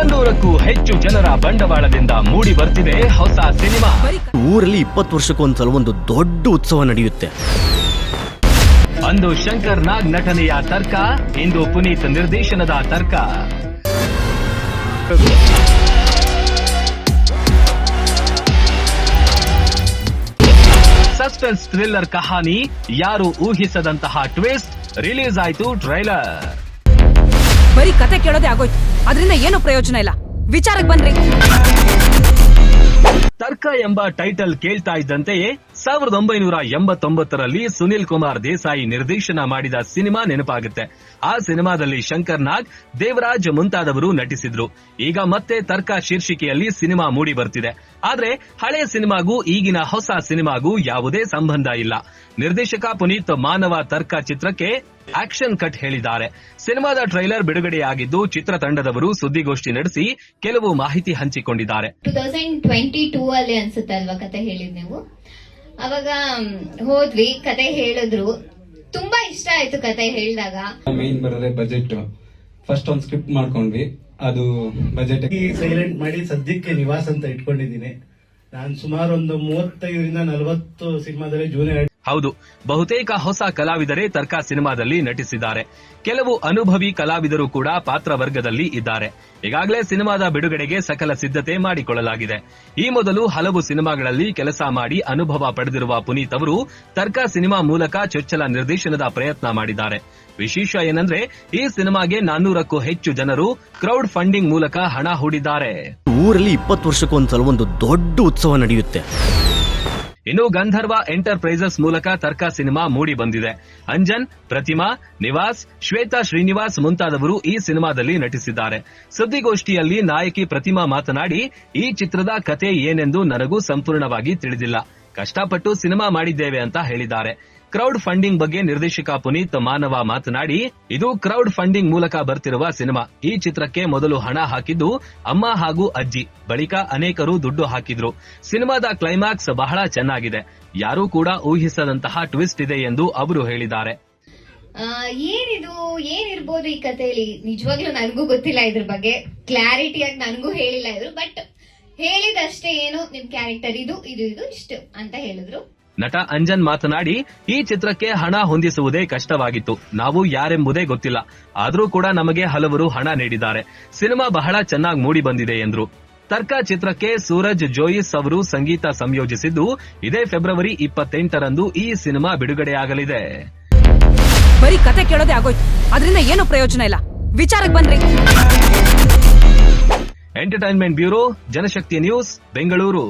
ನಾನ್ನೂರಕ್ಕೂ ಹೆಚ್ಚು ಜನರ ಬಂಡವಾಳದಿಂದ ಮೂಡಿ ಬರ್ತಿದೆ ಹೊಸ ಸಿನಿಮಾ. ಊರಲ್ಲಿ ಇಪ್ಪತ್ತು ವರ್ಷಕ್ಕೊಂದ್ಸಲ ಒಂದು ದೊಡ್ಡ ಉತ್ಸವ ನಡೆಯುತ್ತೆ. ಅಂದು ಶಂಕರ್ ನಾಗ್ ನಟನೆಯ ತರ್ಕ ಇಂದು ಪುನೀತ್ ನಿರ್ದೇಶನದ ತರ್ಕ. ಸಸ್ಪೆನ್ಸ್ ಥ್ರಿಲ್ಲರ್ ಕಹಾನಿ ಯಾರು ಊಹಿಸದಂತಹ ಟ್ವಿಸ್ಟ್ ರಿಲೀಸ್ ಆಯಿತು ಟ್ರೈಲರ್. ಬರೀ ಕತೆ ಕೇಳೋದೇ ಆಗೋಯ್ತು. ಅದರಿಂದ ಏನು ಪ್ರಯೋಜನ ಇಲ್ಲ. ವಿಚಾರಕ್ಕೆ ಬನ್ರಿ. ತರ್ಕ ಎಂಬ ಟೈಟಲ್ ಕೇಳ್ತಾ ಇದ್ದಂತೆಯೇ ಸಾವಿರದ ಒಂಬೈನೂರ ಎಂಬತ್ತೊಂಬತ್ತರಲ್ಲಿ ಸುನಿಲ್ ಕುಮಾರ್ ದೇಸಾಯಿ ನಿರ್ದೇಶನ ಮಾಡಿದ ಸಿನಿಮಾ ನೆನಪಾಗುತ್ತೆ. ಆ ಸಿನಿಮಾದಲ್ಲಿ ಶಂಕರ್ ನಾಗ್, ದೇವರಾಜ್ ಮುಂತಾದವರು ನಟಿಸಿದ್ರು. ಈಗ ಮತ್ತೆ ತರ್ಕ ಶೀರ್ಷಿಕೆಯಲ್ಲಿ ಸಿನಿಮಾ ಮೂಡಿ ಬರ್ತಿದೆ. ಆದ್ರೆ ಹಳೆಯ ಸಿನಿಮಾಗೂ ಈಗಿನ ಹೊಸ ಸಿನಿಮಾಗೂ ಯಾವುದೇ ಸಂಬಂಧ ಇಲ್ಲ. ನಿರ್ದೇಶಕ ಪುನೀತ್ ಮಾನವ ತರ್ಕ ಚಿತ್ರಕ್ಕೆ ಆಕ್ಷನ್ ಕಟ್ ಹೇಳಿದ್ದಾರೆ. ಸಿನಿಮಾದ ಟ್ರೈಲರ್ ಬಿಡುಗಡೆಯಾಗಿದ್ದು ಚಿತ್ರತಂಡದವರು ಸುದ್ದಿಗೋಷ್ಠಿ ನಡೆಸಿ ಕೆಲವು ಮಾಹಿತಿ ಹಂಚಿಕೊಂಡಿದ್ದಾರೆ. ಟೂ ತೌಸಂಡ್ ಟ್ವೆಂಟಿ ಟೂ ಅಲ್ಲಿ ಅನ್ಸುತ್ತೆ ಅಲ್ವಾ ಕತೆ ಹೇಳಿದ್ ನೀವು? ಅವಾಗ ಹೋದ್ವಿ ಕತೆ ಹೇಳಿದ್ರು. ತುಂಬಾ ಇಷ್ಟ ಆಯ್ತು ಕತೆ ಹೇಳಿದಾಗ. ಮೇನ್ ಬರೋದೇ ಬಜೆಟ್ ಫಸ್ಟ್ ಒಂದ್ ಸ್ಕ್ರಿಪ್ಟ್ ಮಾಡ್ಕೊಂಡ್ವಿ. ಅದು ಬಜೆಟ್ ಸೈಲೆಂಟ್ ಮಾಡಿ ಸದ್ಯಕ್ಕೆ ನಿವಾಸ ಅಂತ ಇಟ್ಕೊಂಡಿದ್ದೀನಿ. ನಾನು ಸುಮಾರು ಒಂದು ಮೂವತ್ತೈದರಿಂದ ನಲವತ್ತು ಸಿನಿಮಾದಲ್ಲಿ ಜೂನಿಯರ್ ಹೌದು, ಬಹುತೇಕ ಹೊಸ ಕಲಾವಿದರೇ ತರ್ಕ ಸಿನಿಮಾದಲ್ಲಿ ನಟಿಸಿದ್ದಾರೆ. ಕೆಲವು ಅನುಭವಿ ಕಲಾವಿದರು ಕೂಡ ಪಾತ್ರ ವರ್ಗದಲ್ಲಿ ಇದ್ದಾರೆ. ಈಗಾಗಲೇ ಸಿನಿಮಾದ ಬಿಡುಗಡೆಗೆ ಸಕಲ ಸಿದ್ಧತೆ ಮಾಡಿಕೊಳ್ಳಲಾಗಿದೆ. ಈ ಮೊದಲು ಹಲವು ಸಿನಿಮಾಗಳಲ್ಲಿ ಕೆಲಸ ಮಾಡಿ ಅನುಭವ ಪಡೆದಿರುವ ಪುನೀತ್ ಅವರು ತರ್ಕ ಸಿನಿಮಾ ಮೂಲಕ ಚೊಚ್ಚಲ ನಿರ್ದೇಶನದ ಪ್ರಯತ್ನ ಮಾಡಿದ್ದಾರೆ. ವಿಶೇಷ ಏನಂದ್ರೆ, ಈ ಸಿನಿಮಾಗೆ ನಾನ್ನೂರಕ್ಕೂ ಹೆಚ್ಚು ಜನರು ಕ್ರೌಡ್ ಫಂಡಿಂಗ್ ಮೂಲಕ ಹಣ ಹೂಡಿದ್ದಾರೆ. ಊರಲ್ಲಿ ಇಪ್ಪತ್ತು ವರ್ಷಕ್ಕೊಂದ್ಸಲ ಒಂದು ದೊಡ್ಡ ಉತ್ಸವ ನಡೆಯುತ್ತೆ. ಇನ್ನು ಗಂಧರ್ವ ಎಂಟರ್ಪ್ರೈಸಸ್ ಮೂಲಕ ತರ್ಕ ಸಿನಿಮಾ ಮೂಡಿ ಬಂದಿದೆ. ಅಂಜನ್, ಪ್ರತಿಮಾ, ನಿವಾಸ್, ಶ್ವೇತಾ ಶ್ರೀನಿವಾಸ್ ಮುಂತಾದವರು ಈ ಸಿನಿಮಾದಲ್ಲಿ ನಟಿಸಿದ್ದಾರೆ. ಸುದ್ದಿಗೋಷ್ಠಿಯಲ್ಲಿ ನಾಯಕಿ ಪ್ರತಿಮಾ ಮಾತನಾಡಿ, ಈ ಚಿತ್ರದ ಕತೆ ಏನೆಂದು ನನಗೂ ಸಂಪೂರ್ಣವಾಗಿ ತಿಳಿದಿಲ್ಲ. ಕಷ್ಟಪಟ್ಟು ಸಿನಿಮಾ ಮಾಡಿದ್ದೇವೆ ಅಂತ ಹೇಳಿದ್ದಾರೆ. ಕ್ರೌಡ್ ಫಂಡಿಂಗ್ ಬಗ್ಗೆ ನಿರ್ದೇಶಕ ಪುನೀತ್ ಮಾನವ ಮಾತನಾಡಿ, ಇದು ಕ್ರೌಡ್ ಫಂಡಿಂಗ್ ಮೂಲಕ ಬರ್ತಿರುವ ಸಿನಿಮಾ. ಈ ಚಿತ್ರಕ್ಕೆ ಮೊದಲು ಹಣ ಹಾಕಿದ್ದು ಅಮ್ಮ ಹಾಗೂ ಅಜ್ಜಿ. ಬಳಿಕ ಅನೇಕರು ದುಡ್ಡು ಹಾಕಿದ್ರು. ಸಿನಿಮಾದ ಕ್ಲೈಮ್ಯಾಕ್ಸ್ ಬಹಳ ಚೆನ್ನಾಗಿದೆ. ಯಾರೂ ಕೂಡ ಊಹಿಸದಂತಹ ಟ್ವಿಸ್ಟ್ ಇದೆ ಎಂದು ಅವರು ಹೇಳಿದ್ದಾರೆ. ಏನಿದು, ಏನಿರ್ಬೋದು ಈ ಕಥೆಯಲ್ಲಿ? ನಿಜವಾಗ್ಲೂ ನನಗೂ ಗೊತ್ತಿಲ್ಲ ಇದ್ರ ಬಗ್ಗೆ. ಕ್ಲಾರಿಟಿಯಾಗಿ ನನಗೂ ಹೇಳಿಲ್ಲ ಇದ್ರು ಬಟ್ ಹೇಳಿದಷ್ಟೇ ಏನು ನಿಮ್ ಕ್ಯಾರೆಕ್ಟರ್ ಇದು ಇದು ಇದು ಇಷ್ಟು ಅಂತ ಹೇಳಿದ್ರು. ನಟ ಅಂಜನ್ ಮಾತನಾಡಿ ಈ ಚಿತ್ರಕ್ಕೆ ಹಣ ಹೊಂದಿಸುವುದೇ ಕಷ್ಟವಾಗಿತ್ತು. ನಾವು ಯಾರೆಂಬುದೇ ಗೊತ್ತಿಲ್ಲ. ಆದರೂ ಕೂಡ ನಮಗೆ ಹಲವರು ಹಣ ನೀಡಿದ್ದಾರೆ. ಸಿನಿಮಾ ಬಹಳ ಚೆನ್ನಾಗಿ ಮೂಡಿ ಬಂದಿದೆ ಎಂದರು. ತರ್ಕ ಚಿತ್ರಕ್ಕೆ ಸೂರಜ್ ಜೋಯಿಸ್ ಅವರು ಸಂಗೀತ ಸಂಯೋಜಿಸಿದ್ದು ಇದೇ ಫೆಬ್ರವರಿ ಇಪ್ಪತ್ತೆಂಟರಂದು ಈ ಸಿನಿಮಾ ಬಿಡುಗಡೆಯಾಗಲಿದೆ. ಬರೀ ಕತೆ ಕೇಳೋದೇ ಆಗೋಯ್ತು. ಅದರಿಂದ ಏನು ಪ್ರಯೋಜನ ಇಲ್ಲ. ವಿಚಾರಕ್ಕೆ ಬಂದ್ರಿ entertainment bureau Janashakti news Bengaluru